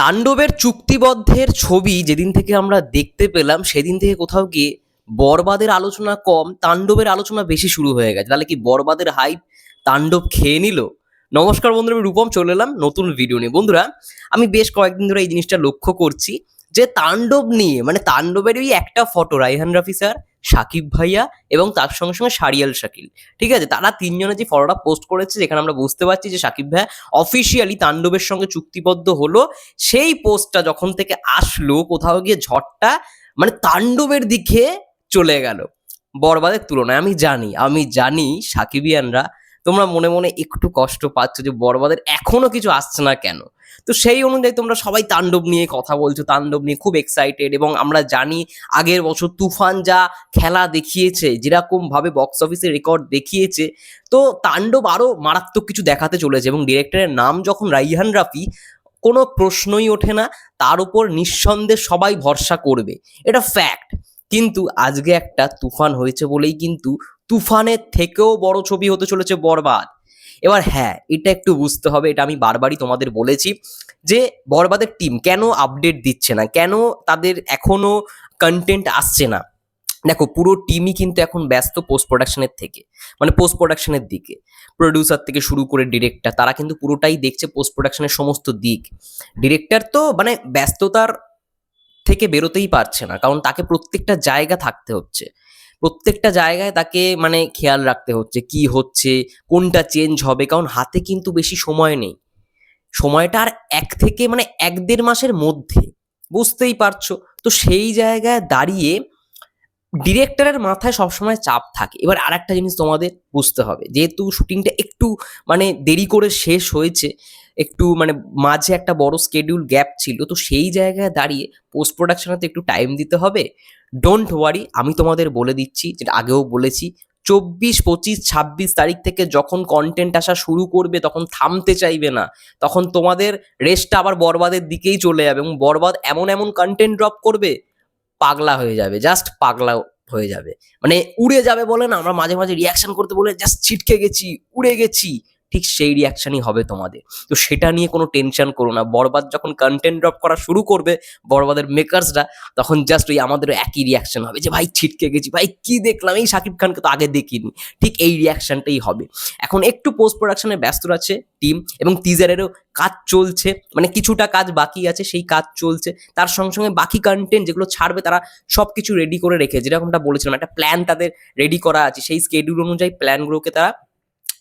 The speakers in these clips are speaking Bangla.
তাণ্ডবের চুক্তিবদ্ধের ছবি যেদিন থেকে আমরা দেখতে পেলাম, সেদিন থেকে কোথাও গিয়ে বরবাদের আলোচনা কম, তাণ্ডবের আলোচনা বেশি শুরু হয়ে গেছে। তাহলে কি বরবাদের হাইপ তাণ্ডব খেয়ে নিল? নমস্কার বন্ধুরা, আমি রূপম, চলে এলাম নতুন ভিডিও নিয়ে। বন্ধুরা, আমি বেশ কয়েকদিন ধরে এই জিনিসটা লক্ষ্য করছি। যে তাণ্ডব নিয়ে মানে তাণ্ডবের ওই একটা ফটো রাইহান রাফি স্যার সাকিব ভাইয়া এবং তার সঙ্গে সঙ্গে সারিয়াল শাকিল, ঠিক আছে? তারা তিনজনে যে ফটোটা পোস্ট করেছে, যেখানে আমরা বুঝতে পারছি যে সাকিব ভাইয়া অফিসিয়ালি তাণ্ডবের সঙ্গে চুক্তিবদ্ধ হলো, সেই পোস্টটা যখন থেকে আসলো, কোথাও গিয়ে ঝড়টা মানে তাণ্ডবের দিকে চলে গেল, বরবাদের তুলনায়। আমি জানি আমি জানি সাকিবিয়ানরা তোমরা মনে মনে একটু কষ্ট পাচ্ছ যে বরবাদের এখনও কিছু আসছে না কেন? তো সেই অনুযায়ী তোমরা সবাই তাণ্ডব নিয়ে কথা বলছো, তাণ্ডব নিয়ে খুব এক্সাইটেড এবং আমরা জানি আগের বছর তুফান যা খেলা দেখিয়েছে, যেরকম ভাবে বক্স অফিসে রেকর্ড দেখিয়েছে, তো তাণ্ডব আরও মারাত্মক কিছু দেখাতে চলেছে এবং ডিরেক্টরের নাম যখন রাইহান রাফি, কোনো প্রশ্নই ওঠে না, তার উপর নিঃসন্দেহে সবাই ভরসা করবে। এটা ফ্যাক্ট কিন্তু আজকে একটা তুফান হয়েছে বলেই কিন্তু তুফানের থেকেও বড় ছবি হতে চলেছে বরবাদ। এবার হ্যাঁ এটা একটু বুঝতে হবে, এটা আমি বারবারই তোমাদের বলেছি যে বরবাদের টিম কেন আপডেট দিচ্ছে না, কেন তাদের এখনও কন্টেন্ট আসছে না। দেখো, পুরো টিমই কিন্তু এখন ব্যস্ত পোস্ট প্রোডাকশনের থেকে মানে পোস্ট প্রোডাকশনের দিকে। প্রডিউসার থেকে শুরু করে ডিরেক্টর তারা কিন্তু পুরোটাই দেখছে পোস্ট প্রোডাকশনের সমস্ত দিক। ডিরেক্টর তো মানে ব্যস্ততার থেকে বেরোতেই পারছে না, কারণ তাকে প্রত্যেকটা জায়গা থাকতে হচ্ছে। প্রত্যেকটা জায়গায় তাকে মানে খেয়াল রাখতে হচ্ছে, কি হচ্ছে, কোনটা চেঞ্জ হবে, কারণ হাতে কিন্তু বেশি সময় নেই। সময়টা আর এক থেকে মানে এক দেড় মাসের মধ্যে, বুঝতেই পারছ? তো সেই জায়গায় দাঁড়িয়ে ডিরেক্টরের মাথায় সবসময় চাপ থাকে। এবার আর একটা জিনিস তোমাদের বুঝতে হবে। যেহেতু শুটিংটা একটু মানে দেরি করে শেষ হয়েছে, একটু মানে মাঝে একটা বড় স্কেডিউল গ্যাপ ছিল, তো সেই জায়গায় দাঁড়িয়ে পোস্ট প্রোডাকশনে তো একটু টাইম দিতে হবে। ডোন্ট ওয়ারি আমি তোমাদের বলে দিচ্ছি, যেটা আগেও বলেছি, চব্বিশ, পঁচিশ, ছাব্বিশ তারিখ থেকে যখন কন্টেন্ট আসা শুরু করবে, তখন থামতে চাইবে না। তখন তোমাদের রেস্টটা আবার বরবাদের দিকেই চলে যাবে এবং বরবাদ এমন এমন কন্টেন্ট ড্রপ করবে পাগলা হয়ে যাবে জাস্ট পাগলা হয়ে যাবে। মানে উড়ে যাবে বলে না, আমরা মাঝে মাঝে রিয়াকশন করতে বলে জাস্ট ছিটকে গেছি, উড়ে গেছি। ঠিক সেই রিয়াকশনই হবে তোমাদের। তো সেটা নিয়ে কোনো টেনশন করো না। বরবাদ যখন কন্টেন্ট ড্রপ করা শুরু করবে বরবাদের মেকার্সরা তখন জাস্ট ওই আমাদেরও একই রিয়াকশন হবে যে, ভাই, ছিটকে গেছি। ভাই, কি দেখলাম? এই শাকিব খানকে তো আগে দেখিনি। ঠিক এই রিয়াকশনটাই হবে। এখন একটু পোস্ট প্রোডাকশনে ব্যস্ত আছে টিম এবং টিজারেরও কাজ চলছে। মানে কিছুটা কাজ বাকি আছে, সেই কাজ চলছে। তার সঙ্গে সঙ্গে বাকি কন্টেন্ট যেগুলো ছাড়বে, তারা সব কিছু রেডি করে রেখে, যেরকমটা বলেছিলাম, একটা প্ল্যান তাদের রেডি করা আছে। সেই স্কেডিউল অনুযায়ী প্ল্যানগুলোকে তারা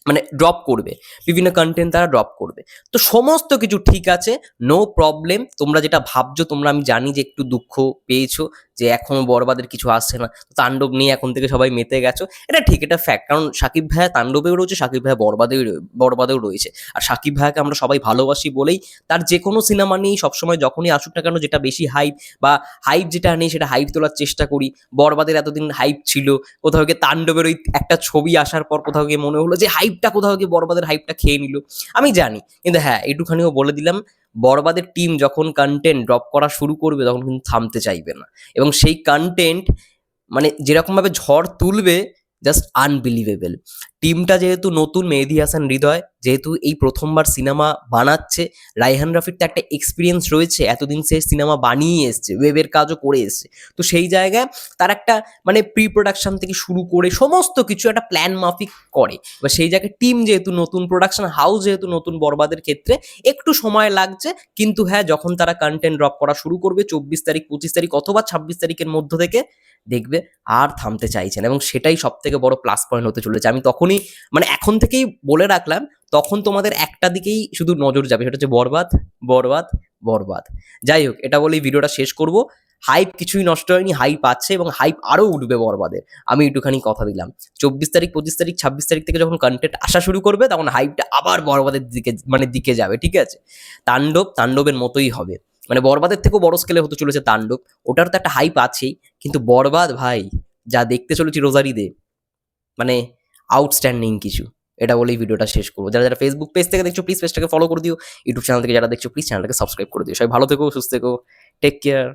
মানে ড্রপ করবে। বিভিন্ন কন্টেন্ট তারা ড্রপ করবে। তো সমস্ত কিছু ঠিক আছে নো প্রবলেম তোমরা যেটা ভাবছ, তোমরা আমি জানি যে একটু দুঃখ পেয়েছ যে এখনও বরবাদের কিছু আসছে না। তাণ্ডব নিয়ে এখন থেকে সবাই মেতে গেছো। এটা ঠিক, এটা ফ্যাক্ট কারণ সাকিব ভাইয়া তাণ্ডবেও রয়েছে, সাকিব ভাইয়া বরবাদেও বরবাদেও রয়েছে। আর সাকিব ভাইয়াকে আমরা সবাই ভালোবাসি বলেই তার যে কোনো সিনেমা নিয়েই সবসময় যখনই আসুক না কেন যেটা বেশি হাইপ বা হাইপ যেটা নেই সেটা হাইপ তোলার চেষ্টা করি। বরবাদের এতদিন হাইপ ছিল, কোথাও গিয়ে তাণ্ডবের ওই একটা ছবি আসার পর কোথাও গিয়ে মনে হলো যে হাইপটা কোথাও গিয়ে বরবাদের হাইপটা খেয়ে নিল। আমি জানি, কিন্তু হ্যাঁ একটুখানিও বলে দিলাম বরবাদের টিম যখন কন্টেন্ট ড্রপ করা শুরু করবে তখন কিন্তু থামতে চাইবে না। এবং সেই কন্টেন্ট মানে যেরকমভাবে ঝড় তুলবে জাস্ট আনবিলিভেবল টিমটা যেহেতু নতুন, মেহেদি হাসান হৃদয়, যেহেতু এই প্রথমবার সিনেমা বানাচ্ছে রাইহান রাফির তো একটা এক্সপিরিয়েন্স রয়েছে, এতদিন সে সিনেমা বানিয়ে এসছে ওয়েবের কাজও করে এসছে। তো সেই জায়গায় তার একটা মানে প্রি প্রোডাকশন থেকে শুরু করে সমস্ত কিছু একটা প্ল্যান মাফিক করে। এবার সেই জায়গায় টিম যেহেতু নতুন প্রোডাকশন হাউস যেহেতু নতুন, বরবাদের ক্ষেত্রে একটু সময় লাগছে, কিন্তু হ্যাঁ যখন তারা কন্টেন্ট ড্রপ করা শুরু করবে, চব্বিশ তারিখ, পঁচিশ তারিখ অথবা ছাব্বিশ তারিখের মধ্য থেকে, দেখবে আর থামতে চাইছেন এবং সেটাই সব থেকে বড় প্লাস পয়েন্ট হতে চলেছে। আমি তখনই মানে এখন থেকেই বলে রাখলাম, তখন তোমাদের একটা দিকেই শুধু নজর যাবে, সেটা হচ্ছে বরবাদ বরবাদ বরবাদ। যাই হোক, এটা বলেই ভিডিওটা শেষ করব। হাইপ কিছুই নষ্ট হয়নি হাইপ আছে এবং হাইপ আরও উঠবে বরবাদের। আমি একটুখানি কথা দিলাম। চব্বিশ তারিখ, পঁচিশ তারিখ, ছাব্বিশ তারিখ থেকে যখন কন্টেন্ট আসা শুরু করবে, তখন হাইপটা আবার বরবাদের দিকে মানে দিকে যাবে, ঠিক আছে? তাণ্ডব তাণ্ডবের মতোই হবে। মানে বরবাদের থেকেও বড় স্কেলে হতে চলেছে তাণ্ডব। ওটার তো একটা হাইপ আছেই, কিন্তু বরবাদ ভাই, যা দেখতে চলেছি রোজারি দে মানে আউটস্ট্যান্ডিং কিছু। এটা বলেই ভিডিওটা শেষ করব। যারা যারা ফেসবুক পেজ থেকে দেখছ প্লিজ পেজটাকে ফলো করে দিও। ইউটিউব চ্যানেল থেকে যারা দেখছ প্লিজ চ্যানেলটাকে সাবস্ক্রাইব করে দিও। সবাই ভালো থেকো, সুস্থ থেকো। Take care